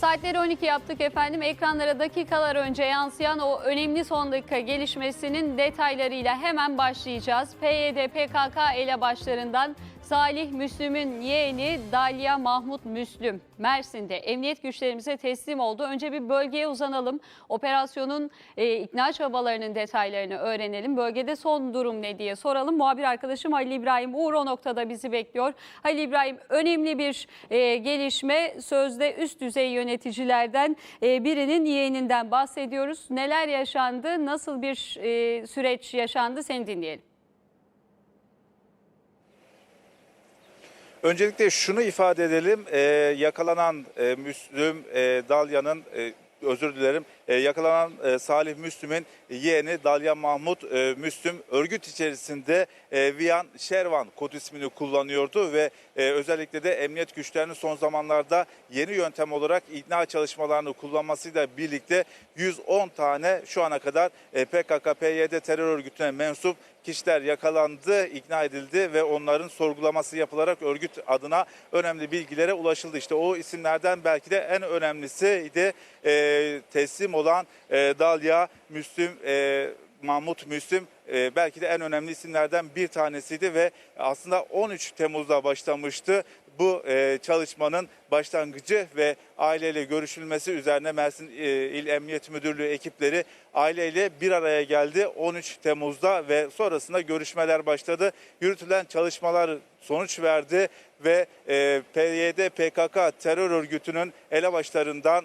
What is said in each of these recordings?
Saatleri 12 yaptık efendim. Ekranlara dakikalar önce yansıyan o önemli son dakika gelişmesinin detaylarıyla hemen başlayacağız. PYD PKK elebaşlarından Salih Müslüm'ün yeğeni Dalia Mahmut Müslüm Mersin'de emniyet güçlerimize teslim oldu. Önce bir bölgeye uzanalım. Operasyonun e, ikna çabalarının detaylarını öğrenelim. Bölgede son durum ne diye soralım. Muhabir arkadaşım Halil İbrahim Uğur o noktada bizi bekliyor. Halil İbrahim önemli bir e, gelişme sözde üst düzey yöneticilerden e, birinin yeğeninden bahsediyoruz. Neler yaşandı, nasıl bir e, süreç yaşandı seni dinleyelim. Öncelikle şunu ifade edelim. Ee, yakalanan e, Müslüm e, Dalya'nın e, özür dilerim. e, yakalanan e, Salih Müslüm'ün yeğeni Dalya Mahmut e, Müslüm örgüt içerisinde e, Viyan Şervan kod ismini kullanıyordu ve e, özellikle de emniyet güçlerinin son zamanlarda yeni yöntem olarak ikna çalışmalarını kullanmasıyla birlikte 110 tane şu ana kadar e, PKK-PYD terör örgütüne mensup kişiler yakalandı, ikna edildi ve onların sorgulaması yapılarak örgüt adına önemli bilgilere ulaşıldı. İşte o isimlerden belki de en önemlisiydi e, teslim olan e, Dalya Müslüm, e, Mahmut Müslüm e, belki de en önemli isimlerden bir tanesiydi ve aslında 13 Temmuz'da başlamıştı bu e, çalışmanın başlangıcı ve aileyle görüşülmesi üzerine Mersin e, İl Emniyet Müdürlüğü ekipleri aileyle bir araya geldi 13 Temmuz'da ve sonrasında görüşmeler başladı. Yürütülen çalışmalar sonuç verdi ve e, PYD PKK terör örgütünün elebaşlarından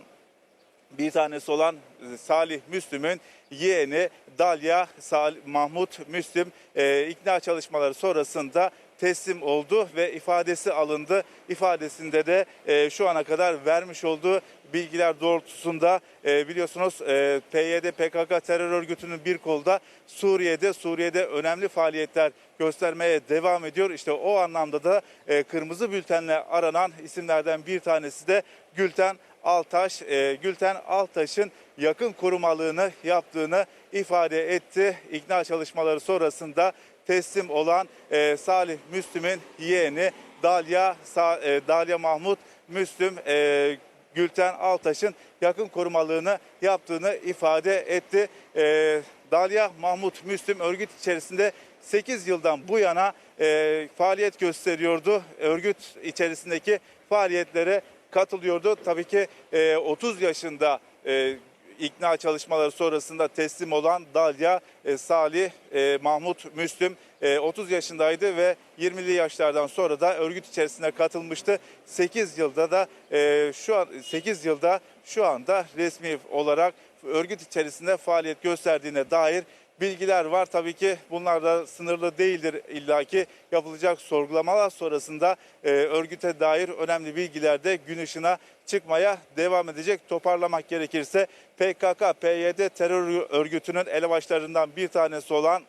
bir tanesi olan Salih Müslüm'ün yeğeni Dalya Sal Mahmut Müslüm e, ikna çalışmaları sonrasında teslim oldu ve ifadesi alındı. İfadesinde de e, şu ana kadar vermiş olduğu bilgiler doğrultusunda e, biliyorsunuz e, PYD PKK terör örgütünün bir kolda Suriye'de Suriye'de önemli faaliyetler göstermeye devam ediyor. İşte o anlamda da e, kırmızı bültenle aranan isimlerden bir tanesi de Gülten Altaş. E, Gülten Altaş'ın yakın korumalığını yaptığını ifade etti. İkna çalışmaları sonrasında teslim olan e, Salih Müslüm'ün yeğeni Dalya Sa- e, Dalya Mahmut Müslüm e, Gülten Altaş'ın yakın korumalığını yaptığını ifade etti. E, Dalya Mahmut Müslüm örgüt içerisinde 8 yıldan bu yana e, faaliyet gösteriyordu. Örgüt içerisindeki faaliyetlere katılıyordu. Tabii ki e, 30 yaşında e, ikna çalışmaları sonrasında teslim olan Dalya e, Salih e, Mahmut Müslüm e, 30 yaşındaydı ve 20'li yaşlardan sonra da örgüt içerisine katılmıştı. 8 yılda da e, şu an 8 yılda şu anda resmi olarak örgüt içerisinde faaliyet gösterdiğine dair bilgiler var. Tabii ki bunlar da sınırlı değildir illaki yapılacak sorgulamalar sonrasında e, örgüte dair önemli bilgiler de gün ışığına çıkmaya devam edecek. Toparlamak gerekirse PKK, PYD terör örgütünün elebaşlarından bir tanesi olan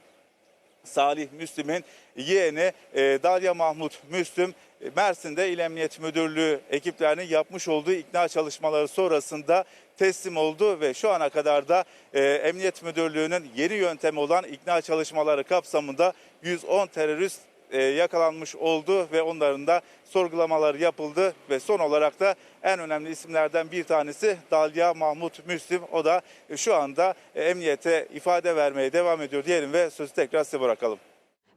Salih Müslüm'ün yeğeni e, Dalya Mahmut Müslüm e, Mersin'de İl Emniyet Müdürlüğü ekiplerinin yapmış olduğu ikna çalışmaları sonrasında teslim oldu ve şu ana kadar da e, Emniyet Müdürlüğü'nün yeni yöntemi olan ikna çalışmaları kapsamında 110 terörist e, yakalanmış oldu ve onların da sorgulamaları yapıldı ve son olarak da en önemli isimlerden bir tanesi Dalya Mahmut Müslüm. O da e, şu anda e, emniyete ifade vermeye devam ediyor diyelim ve sözü tekrar size bırakalım.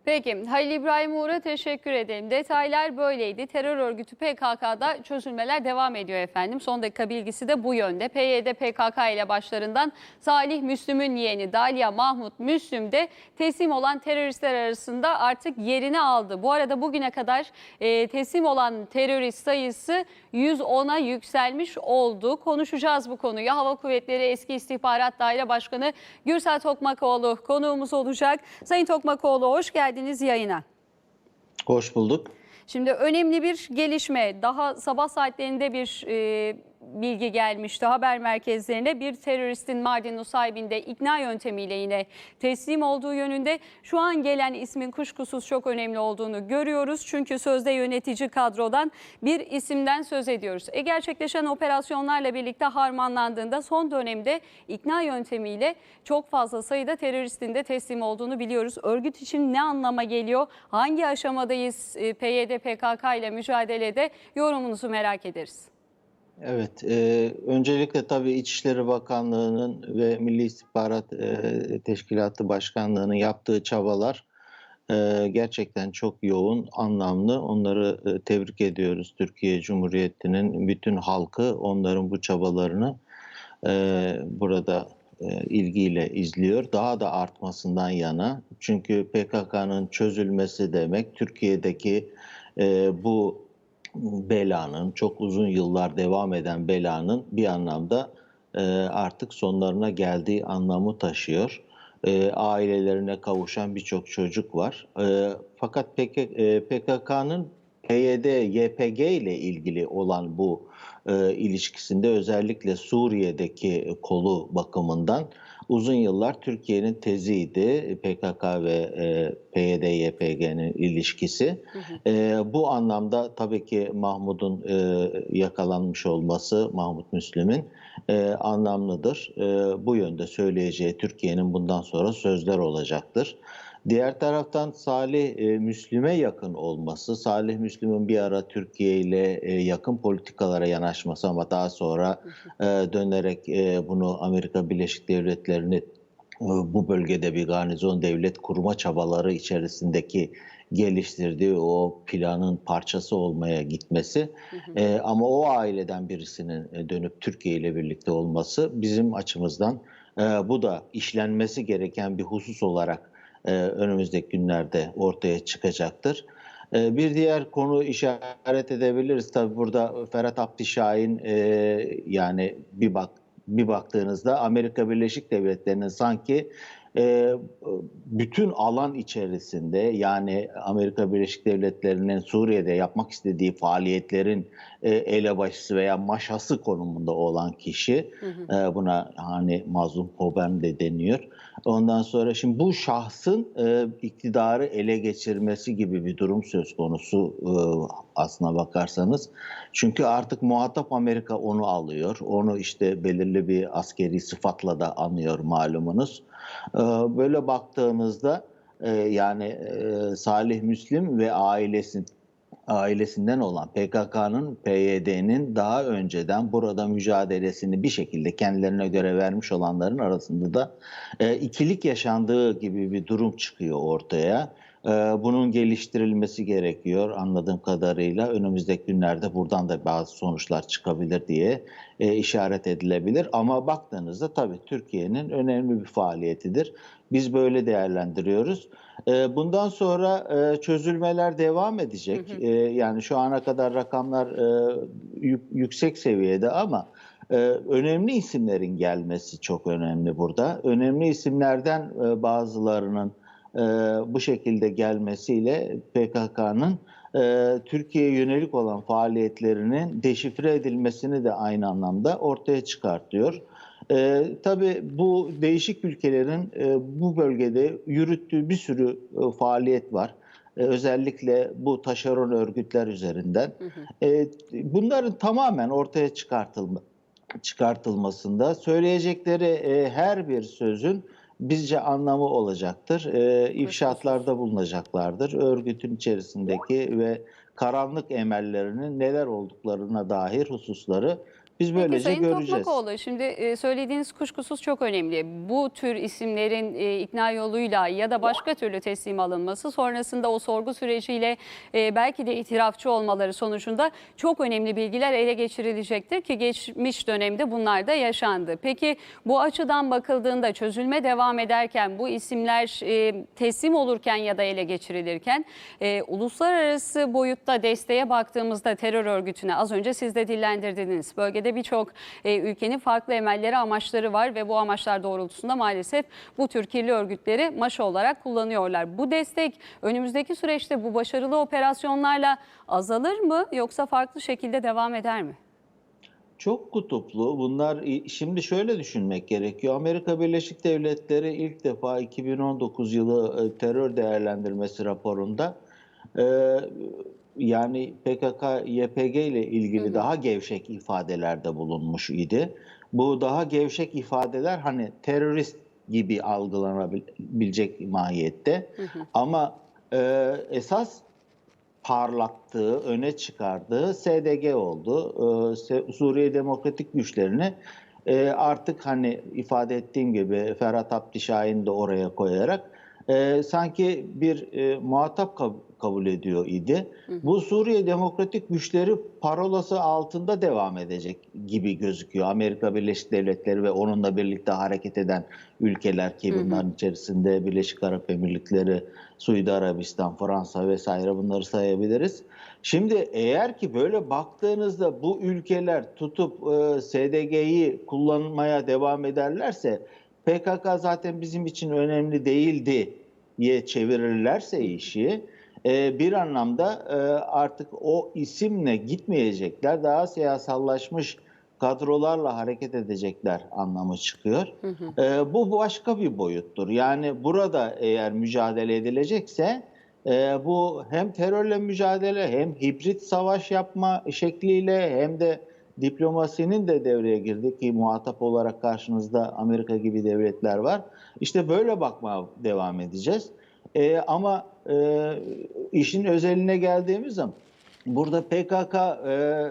Peki Halil İbrahim Uğur'a teşekkür ederim. Detaylar böyleydi. Terör örgütü PKK'da çözülmeler devam ediyor efendim. Son dakika bilgisi de bu yönde. PYD PKK ile başlarından Salih Müslüm'ün yeğeni Dalia Mahmut Müslüm de teslim olan teröristler arasında artık yerini aldı. Bu arada bugüne kadar e, teslim olan terörist sayısı 110'a yükselmiş oldu. Konuşacağız bu konuyu. Hava Kuvvetleri Eski İstihbarat Daire Başkanı Gürsel Tokmakoğlu konuğumuz olacak. Sayın Tokmakoğlu hoş geldiniz yayına. Hoş bulduk. Şimdi önemli bir gelişme. Daha sabah saatlerinde bir e, bilgi gelmişti haber merkezlerine. Bir teröristin Mardin Nusaybin'de ikna yöntemiyle yine teslim olduğu yönünde. Şu an gelen ismin kuşkusuz çok önemli olduğunu görüyoruz. Çünkü sözde yönetici kadrodan bir isimden söz ediyoruz. E gerçekleşen operasyonlarla birlikte harmanlandığında son dönemde ikna yöntemiyle çok fazla sayıda teröristin de teslim olduğunu biliyoruz. Örgüt için ne anlama geliyor? Hangi aşamadayız e, PYD PKK ile mücadelede? Yorumunuzu merak ederiz. Evet, e, öncelikle tabii İçişleri Bakanlığı'nın ve Milli İstihbarat e, Teşkilatı Başkanlığı'nın yaptığı çabalar e, gerçekten çok yoğun, anlamlı. Onları e, tebrik ediyoruz. Türkiye Cumhuriyeti'nin bütün halkı onların bu çabalarını e, burada e, ilgiyle izliyor. Daha da artmasından yana. Çünkü PKK'nın çözülmesi demek Türkiye'deki e, bu belanın, çok uzun yıllar devam eden belanın bir anlamda e, artık sonlarına geldiği anlamı taşıyor. E, ailelerine kavuşan birçok çocuk var. E, fakat PK, e, PKK'nın PYD, YPG ile ilgili olan bu e, ilişkisinde özellikle Suriye'deki kolu bakımından uzun yıllar Türkiye'nin teziydi PKK ve e, PYD, YPG'nin ilişkisi. E, bu anlamda tabii ki Mahmud'un e, yakalanmış olması, Mahmut Müslim'in e, anlamlıdır. E, bu yönde söyleyeceği Türkiye'nin bundan sonra sözler olacaktır. Diğer taraftan Salih e, Müslim'e yakın olması, Salih Müslim'in bir ara Türkiye ile e, yakın politikalara yanaşması ama daha sonra e, dönerek e, bunu Amerika Birleşik Devletleri'ni e, bu bölgede bir garnizon devlet kurma çabaları içerisindeki geliştirdiği o planın parçası olmaya gitmesi e, ama o aileden birisinin e, dönüp Türkiye ile birlikte olması bizim açımızdan e, bu da işlenmesi gereken bir husus olarak önümüzdeki günlerde ortaya çıkacaktır. E, bir diğer konu işaret edebiliriz. Tabi burada Ferhat Abdişahin e, yani bir bak bir baktığınızda Amerika Birleşik Devletleri'nin sanki e, bütün alan içerisinde yani Amerika Birleşik Devletleri'nin Suriye'de yapmak istediği faaliyetlerin e, elebaşısı veya maşası konumunda olan kişi e, buna hani mazlum Hoben de deniyor. Ondan sonra şimdi bu şahsın e, iktidarı ele geçirmesi gibi bir durum söz konusu e, aslına bakarsanız. Çünkü artık muhatap Amerika onu alıyor. Onu işte belirli bir askeri sıfatla da anıyor malumunuz. E, böyle baktığımızda e, yani e, Salih Müslim ve ailesi ailesinden olan PKK'nın, PYD'nin daha önceden burada mücadelesini bir şekilde kendilerine göre vermiş olanların arasında da e, ikilik yaşandığı gibi bir durum çıkıyor ortaya. E, bunun geliştirilmesi gerekiyor anladığım kadarıyla. Önümüzdeki günlerde buradan da bazı sonuçlar çıkabilir diye e, işaret edilebilir. Ama baktığınızda tabii Türkiye'nin önemli bir faaliyetidir. Biz böyle değerlendiriyoruz. E, bundan sonra e, çözülmeler devam edecek. E, yani şu ana kadar rakamlar e, yük- yüksek seviyede ama önemli isimlerin gelmesi çok önemli burada. Önemli isimlerden bazılarının e, bu şekilde gelmesiyle PKK'nın e, Türkiye'ye yönelik olan faaliyetlerinin deşifre edilmesini de aynı anlamda ortaya çıkartıyor. E, tabii bu değişik ülkelerin e, bu bölgede yürüttüğü bir sürü e, faaliyet var. E, özellikle bu taşeron örgütler üzerinden. E, bunların tamamen ortaya çıkartılma, çıkartılmasında söyleyecekleri e, her bir sözün bizce anlamı olacaktır. E, ifşaatlarda bulunacaklardır. Örgütün içerisindeki ve karanlık emellerinin neler olduklarına dair hususları biz Peki böylece Sayın göreceğiz. Tokmakoğlu şimdi e, söylediğiniz kuşkusuz çok önemli. Bu tür isimlerin e, ikna yoluyla ya da başka türlü teslim alınması sonrasında o sorgu süreciyle e, belki de itirafçı olmaları sonucunda çok önemli bilgiler ele geçirilecektir ki geçmiş dönemde bunlar da yaşandı. Peki bu açıdan bakıldığında çözülme devam ederken bu isimler teslim olurken ya da ele geçirilirken uluslararası boyutta desteğe baktığımızda terör örgütüne az önce siz de dillendirdiniz. Bölgede birçok e, ülkenin farklı emelleri, amaçları var ve bu amaçlar doğrultusunda maalesef bu tür kirli örgütleri maşa olarak kullanıyorlar. Bu destek önümüzdeki süreçte bu başarılı operasyonlarla azalır mı yoksa farklı şekilde devam eder mi? Çok kutuplu. Bunlar şimdi şöyle düşünmek gerekiyor. Amerika Birleşik Devletleri ilk defa 2019 yılı e, terör değerlendirmesi raporunda e, yani PKK, YPG ile ilgili daha gevşek ifadelerde bulunmuş idi. Bu daha gevşek ifadeler hani terörist gibi algılanabilecek mahiyette. Ama e, esas parlattığı, öne çıkardığı SDG oldu. Se- Suriye Demokratik Güçlerini e, artık hani ifade ettiğim gibi Ferhat Abdi Şahin de oraya koyarak e, sanki bir e, muhatap kab- kabul ediyor idi. Bu Suriye Demokratik Güçleri parolası altında devam edecek gibi gözüküyor. Amerika Birleşik Devletleri ve onunla birlikte hareket eden ülkeler ki bunların içerisinde Birleşik Arap Emirlikleri, Suudi Arabistan, Fransa vesaire bunları sayabiliriz. Şimdi eğer ki böyle baktığınızda bu ülkeler tutup e, SDG'yi kullanmaya devam ederlerse PKK zaten bizim için önemli değildi diye çevirirlerse işi e, bir anlamda e, artık o isimle gitmeyecekler. Daha siyasallaşmış kadrolarla hareket edecekler anlamı çıkıyor. E, bu başka bir boyuttur. Yani burada eğer mücadele edilecekse e, bu hem terörle mücadele hem hibrit savaş yapma şekliyle hem de diplomasinin de devreye girdi ki muhatap olarak karşınızda Amerika gibi devletler var. İşte böyle bakmaya devam edeceğiz. E, ama e, işin özeline geldiğimiz zaman burada PKK, e,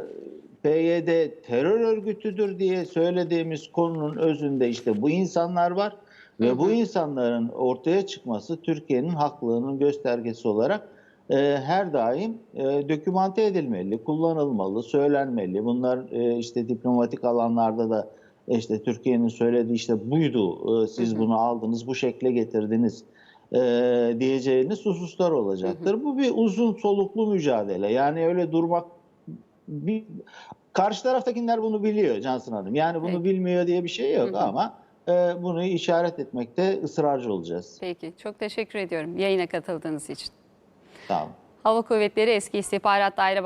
PYD terör örgütüdür diye söylediğimiz konunun özünde işte bu insanlar var. Ve bu insanların ortaya çıkması Türkiye'nin haklılığının göstergesi olarak e, her daim e, dokümante edilmeli, kullanılmalı, söylenmeli. Bunlar e, işte diplomatik alanlarda da işte Türkiye'nin söylediği işte buydu, e, siz bunu aldınız, bu şekle getirdiniz e, diyeceğiniz hususlar olacaktır. Bu bir uzun soluklu mücadele. Yani öyle durmak bir karşı taraftakiler bunu biliyor Cansın Hanım. Yani bunu Peki. bilmiyor diye bir şey yok Hı hı. ama e, bunu işaret etmekte ısrarcı olacağız. Peki çok teşekkür ediyorum yayına katıldığınız için. Tamam. Hava Kuvvetleri Eski İstihbarat Daire